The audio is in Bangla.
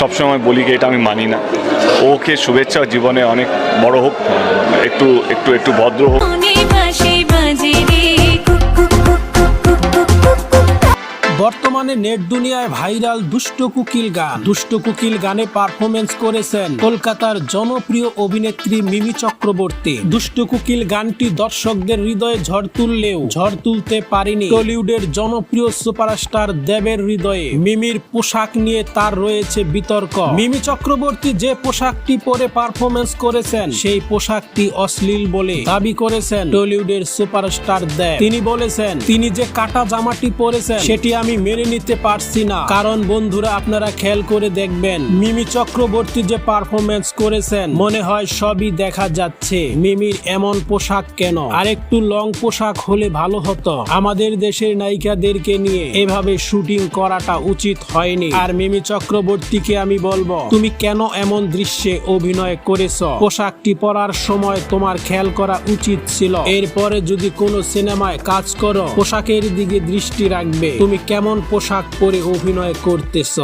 সবসময় বলি কি এটা আমি মানি না। ওকে শুভেচ্ছা, জীবনে অনেক বড় হোক, একটু একটু একটু ভদ্র হোক। বর্তমানে নেট দুনিয়ায় ভাইরাল দুষ্ট কুকিল গান। দুষ্ট কুকিল গানে পারফরমেন্স করেছেন কলকাতার জনপ্রিয় অভিনেত্রী মিমি চক্রবর্তী। দুষ্ট কুকিল গানটি দর্শকদের হৃদয়ে ঝড় তুললেও ঝড় তুলতে পারেনি টলিউডের জনপ্রিয় সুপারস্টার দেবের হৃদয়ে। মিমির পোশাক নিয়ে তার রয়েছে বিতর্ক। মিমি চক্রবর্তী যে পোশাকটি পরে পারফরমেন্স করেছেন, সেই পোশাকটি অশ্লীল বলে দাবি করেছেন টলিউডের সুপারস্টার দেব। তিনি বলেছেন, তিনি যে কাটা জামাটি পরেছেন, সেটি আমি মেনে নিতে পারছি না। কারণ বন্ধুরা, আপনারা খেয়াল করে দেখবেন, মিমি চক্রবর্তী যে পারফরমেন্স করেছেন, মনে হয় সবই দেখা যাচ্ছে। মিমির এমন পোশাক কেন? আরেকটু লং পোশাক হলে ভালো হতো। আমাদের দেশের নায়িকাদেরকে নিয়ে এভাবে শুটিং করাটা উচিত হয়নি। আর মিমি চক্রবর্তীকে আমি বলব, তুমি কেন এমন দৃশ্যে অভিনয় করেছ? পোশাকটি পরার সময় তোমার খেয়াল করা উচিত ছিল। এরপরে যদি কোনো সিনেমায় কাজ করো, পোশাকের দিকে দৃষ্টি রাখবে। তুমি কেমন পোশাক পরে অভিনয় করতেছ?